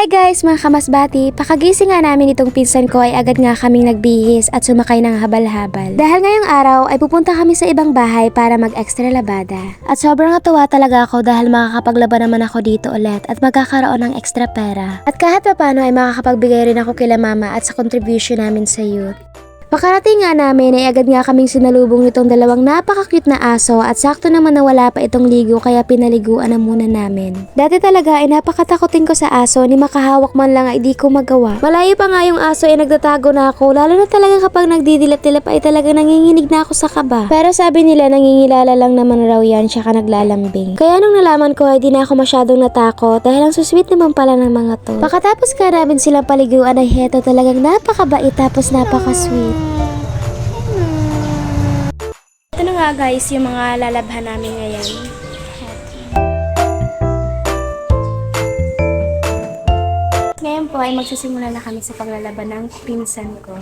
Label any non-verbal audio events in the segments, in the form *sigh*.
Hi guys mga kamasbati, pakagising nga namin itong pinsan ko ay agad nga kaming nagbihis at sumakay ng habal-habal. Dahil ngayong araw ay pupunta kami sa ibang bahay para mag-extra labada. At sobrang natuwa talaga ako dahil makakapaglaba naman ako dito ulit at magkakaroon ng extra pera. At kahit pa paano ay makakapagbigay rin ako kila mama at sa contribution namin sa youth. Makarating nga namin ay agad nga kaming sinalubong nitong dalawang napaka-cute na aso at sakto naman na wala pa itong ligo kaya pinaliguan na muna namin. Dati talaga ay napakatakotin ko sa aso ni makahawak man lang ay di ko magawa. Malayo pa nga yung aso ay nagtatago na ako lalo na talaga kapag nagdidilap-dilap ay talaga nanginginig na ako sa kaba. Pero sabi nila nangingilala lang naman raw yan tsaka naglalambing. Kaya nung nalaman ko ay di na ako masyadong natakot dahil ang susweet naman pala ng mga to. Pakatapos ka namin silang paliguan ay heto talagang napakabait tapos napaka-sweet. Ito na nga guys, yung mga lalabhan namin ngayon. Ngayon po ay magsisimula na kami sa paglalaban ng pinsan ko.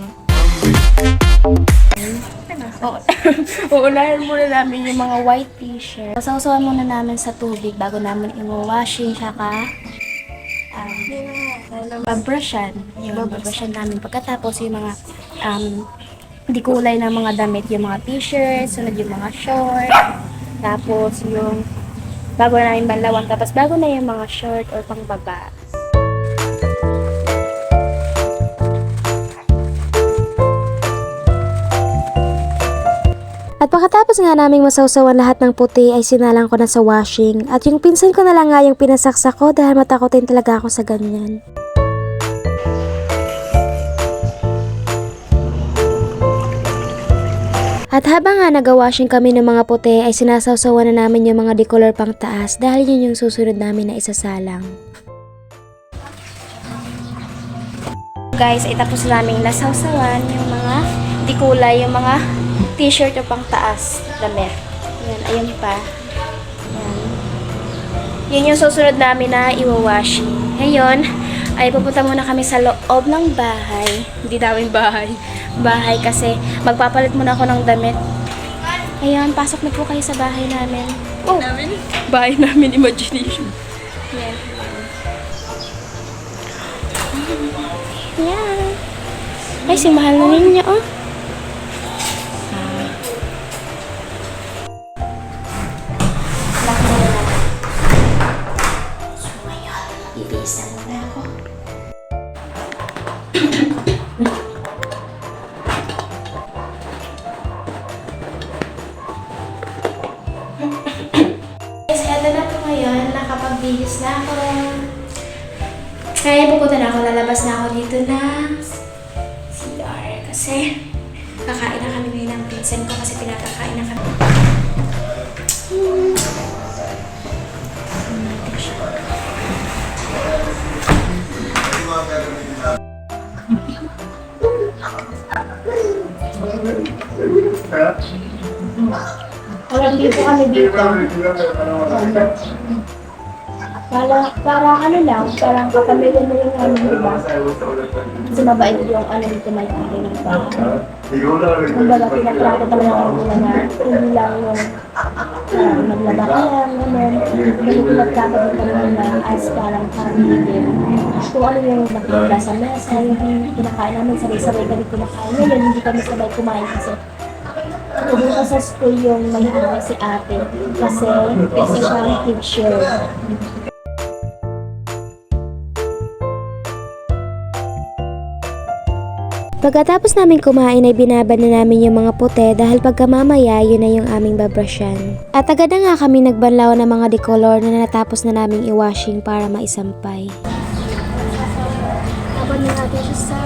Oo. *laughs* Uunahin muna namin yung mga white t-shirt. Sausawan muna namin sa tubig bago namin i-washing saka um, babrushan. Yung babrushan namin. Pagkatapos yung mga um, di kulay ng mga damit, yung mga t-shirts, sunod yung mga short, tapos yung bago na yung banlawan, tapos bago na yung mga short or pangbaba. At pagkatapos nga naming masawsawan lahat ng puti ay sinalang ko na sa washing at yung pinsan ko na lang nga yung pinasaksak ko dahil matakotin talaga ako sa ganyan. At habang nga nag-washing kami ng mga puti ay sinasawsawan na namin yung mga decolor pang taas dahil yun yung susunod namin na isasalang. Guys, ay tapos namin nasawsawan yung mga dikulay, yung mga t-shirt o pang taas damit. Yan, ayun pa. Yan. Yun yung susunod namin na iwawash. Ngayon, ay pupunta muna kami sa loob ng bahay. Hindi namin bahay. Bahay kasi magpapalit muna ako ng damit. Ayan, pasok na po kayo sa bahay namin. Oh. Bahay namin imagination. yan. Yan. Ay, si mahal na ninyo, oh. Nakapagbihis na ako. Kaya pupunta na ako. Lalabas na ako dito na CR. Kasi kakain na kami ngayon ng pinsan ko kasi pinapakain na kami. Hmm. Walang dito kami dito. Para, para ano lang, parang kapamilya mo yung ano, di ba? Kasi mabait yung ano dito may ari ng bahay. Kumbaga, pinatrato talaga ako nila na hindi lang yung parang naglaba ka lang, gano'n. Kasi pinatrato din kami nila as parang family din. Kung ano yung nakikita sa mesa, yung kinakain namin, sabay-sabay kami kumakain. Ngayon, hindi kami sabay kumain kasi Pumunta sa school yung may-ari si ate kasi kasi siyang teacher. Pagkatapos namin kumain ay binabad na namin yung mga puti dahil pagka yun na yung aming babrusyan. At agad na nga kami nagbanlaw ng mga decolor na natapos na naming i-washing para maisampay. Habang natin siya sa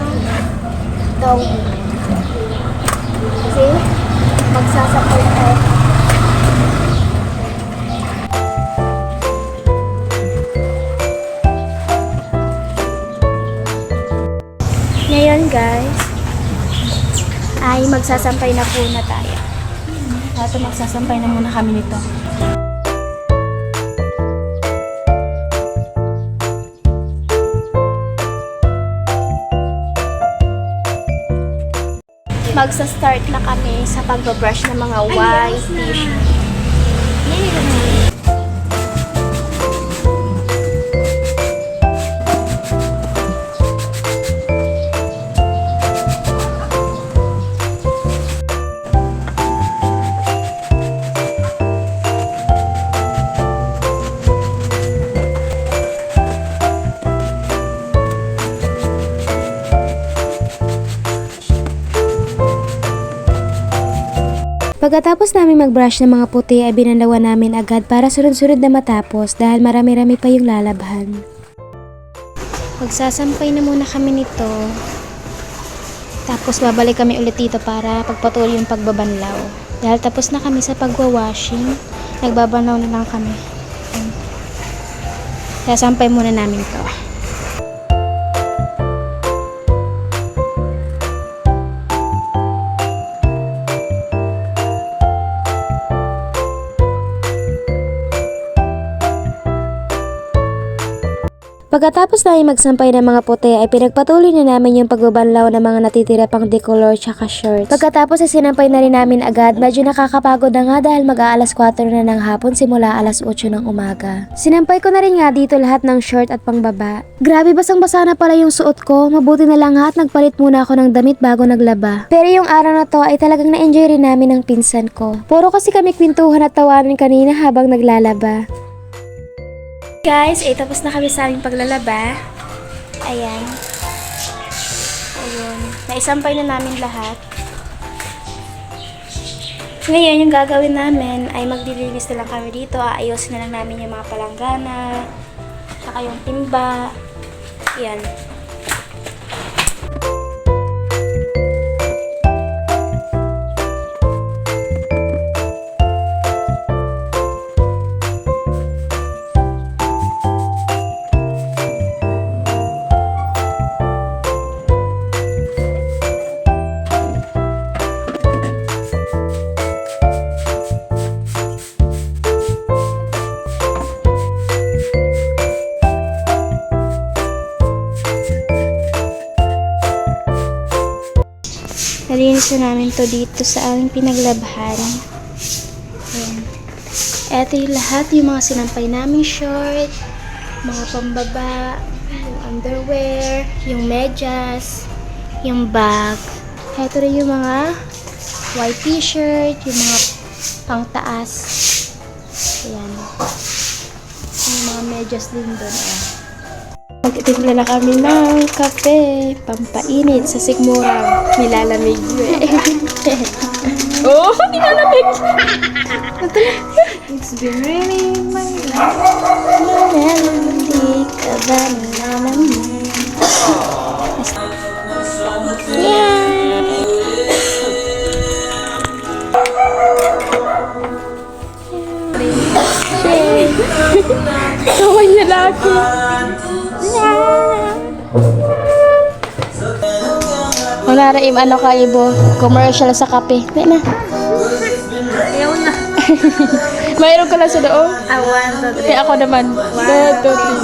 dog. Kasi magsasapay tayo. Ay magsasampay na po na tayo. Ito magsasampay na muna kami nito. Magsa-start na kami sa pagbabrush ng mga white t-shirt. Pagkatapos namin mag-brush ng mga puti ay binandawan namin agad para sunod-sunod na matapos dahil marami-rami pa yung lalabhan. Magsasampay na muna kami nito. Tapos babalik kami ulit dito para pagpatuloy yung pagbabanlaw. Dahil tapos na kami sa pagwa-washing, nagbabanlaw na lang kami. Sasampay muna namin to. Pagkatapos namin magsampay ng mga puti ay pinagpatuloy na namin yung pagbabanlaw ng mga natitira pang decolor tsaka shorts. Pagkatapos ay sinampay na rin namin agad, medyo nakakapagod na nga dahil mag-aalas 4 na ng hapon simula alas 8 ng umaga. Sinampay ko na rin nga dito lahat ng short at pangbaba. Grabe basang basa na pala yung suot ko, mabuti na lang nga at nagpalit muna ako ng damit bago naglaba. Pero yung araw na to ay talagang na-enjoy rin namin ng pinsan ko. Puro kasi kami kwentuhan at tawanan kanina habang naglalaba. Guys, eh, tapos na kami sa aming paglalaba. Ayan. Ayun. Naisampay na namin lahat. Ngayon, yung gagawin namin ay magdilinis na lang kami dito. Aayusin na lang namin yung mga palanggana, saka yung timba. Ayan. Na namin to dito sa aming pinaglabhan. Ayan. Eto yung lahat, yung mga sinampay naming short, mga pambaba, yung underwear, yung medyas, yung bag. Eto rin yung mga white t-shirt, yung mga pangtaas. Ayan. Yung mga medyas din doon. Eh. Magtitimpla na kami ng kape, pampainit sa sigmura. Nilalamig eh. *laughs* Oh, nilalamig! It's been raining my life. Melody ka ba naman? Yeah! Kaway niya lagi. Wala na im ano ka ibo, commercial sa kape. Di na. Ayaw na. *laughs* Mayroon ka lang sa doon. Awan, to Kaya ako naman. One, two, three.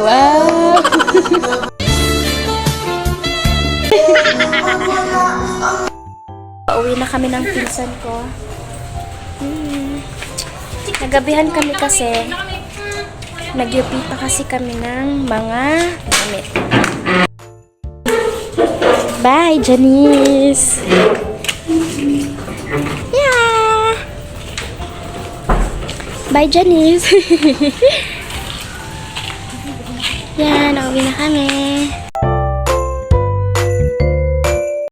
Wow! *laughs* Pauwi na kami ng pinsan ko. Hmm. Nagabihan kami kasi. Nagyupi pa kasi kami ng mga damit. Bye, Janice! Yeah! Bye, Janice! *laughs* Yan, nauwi na kami.